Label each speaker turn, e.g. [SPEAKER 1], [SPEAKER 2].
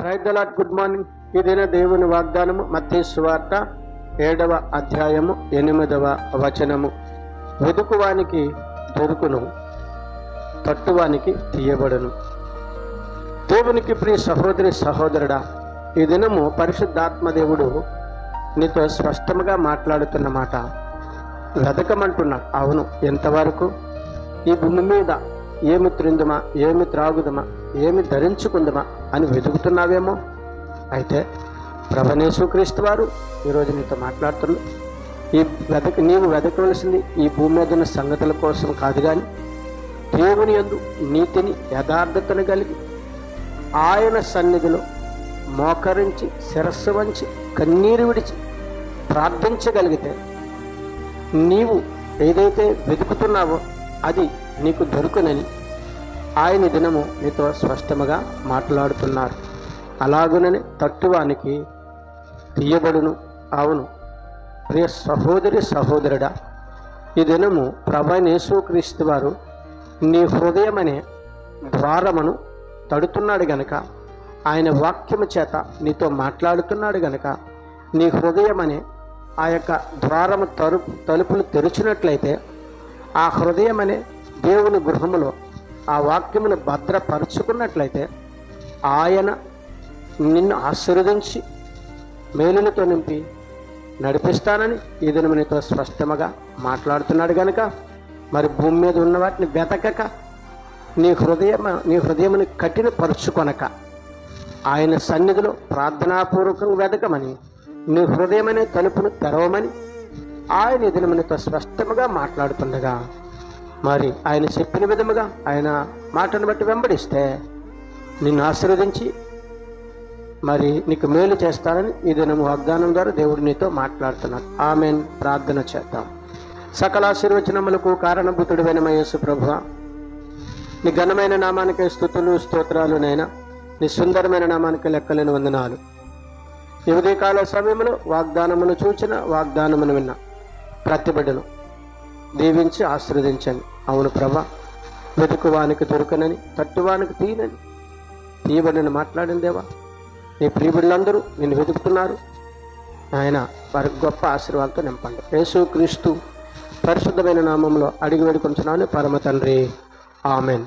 [SPEAKER 1] Praise the Lord good morning ఇదిన దేవుని వాగ్దానము మత్తయి సువార్త ఏడవ అధ్యాయము ఎనిమిదవ వచనము. వెదుకువానికి దొరుకును తట్టువానికి తీయబడును. దేవునికి ప్రియ సహోదరి సహోదరుడా ఈ దినము పరిశుద్ధాత్మ దేవుడు నీతో స్పష్టంగా మాట్లాడుతున్నమాట వెతకమంటున్నాడు అవును ఎంతవరకు? ఈ భూమి మీద ఏమి త్రిందుమా ఏమి త్రాగుదమా? ఏమి ధరించుకుందమా? అని వెతుకుతున్నావేమో? అయితే ప్రభనేశ్వక్రీస్తు వారు ఈరోజు నీతో మాట్లాడుతున్నారు. ఈ వెతక నీవు వెతకవలసింది ఈ భూమి మీద ఉన్న సంగతుల కోసం కాదు కానీ దేవుని ఎందు నీతిని యథార్థతను కలిగి ఆయన సన్నిధిలో మోకరించి శిరస్సు వంచి కన్నీరు విడిచి ప్రార్థించగలిగితే నీవు ఏదైతే వెతుకుతున్నావో అది నీకు దొరుకునని ఆయన దినము నీతో స్పష్టముగా మాట్లాడుతున్నారు. అలాగునని తట్టువానికి తీయబడును. అవును ప్రియ సహోదరి సహోదరుడా ఈ దినము ప్రభనేశ్వక్రీస్తు వారు నీ హృదయం అనే ద్వారమును తడుతున్నాడు గనక ఆయన వాక్యము చేత నీతో మాట్లాడుతున్నాడు గనక నీ హృదయం అనే ఆ యొక్క ద్వారము తలుపు తలుపులు తెరిచినట్లయితే ఆ హృదయం అనే దేవుని గృహములో ఆ వాక్యమును భద్రపరుచుకున్నట్లయితే ఆయన నిన్ను ఆశీర్వదించి మేలులతో నింపి నడిపిస్తానని ఈ దినము నీతో స్పష్టముగా మాట్లాడుతున్నాడు కనుక మరి భూమి మీద ఉన్న వాటిని వెతకక నీ హృదయం నీ హృదయముని కఠినపరుచుకొనక ఆయన సన్నిధిలో ప్రార్థనాపూర్వకంగా వెతకమని నీ హృదయమనే తలుపును తెరవమని ఆయన ఈ దినము స్పష్టముగా మాట్లాడుతుండగా మరి ఆయన చెప్పిన విధముగా ఆయన మాటను బట్టి వెంబడిస్తే నిన్ను ఆశీర్వదించి మరి నీకు మేలు చేస్తానని ఈ దినము వాగ్దానం ద్వారా దేవుడు నీతో మాట్లాడుతున్నాడు. ఆమెన్. ప్రార్థన చేద్దాం. సకల ఆశీర్వచనములకు కారణభూతుడైన మయేసు ప్రభు. నీ ఘనమైన నామానికి స్థుతులు స్తోత్రాలు నైనా నీ సుందరమైన నామానికి లెక్కలేని వందనాలు. ఈ ఉదయకాల సమయంలో వాగ్దానమును చూచిన వాగ్దానమును విన్న. ప్రతి బిడ్డను దీవించి ఆశీర్వదించండి. అవును ప్రభా వెతుకువానికి దొరకనని తట్టువానికి తీయనని తీయబడిని మాట్లాడిందేవా నీ ప్రియబిడ్డలందరూ నిన్ను వెతుకుతున్నారు. ఆయన వారికి గొప్ప ఆశీర్వాదాలతో నింపండి. యేసు క్రీస్తు పరిశుద్ధమైన నామంలో అడిగి వేడుకొంచున్నాను. పరమ తండ్రి. ఆమెన్.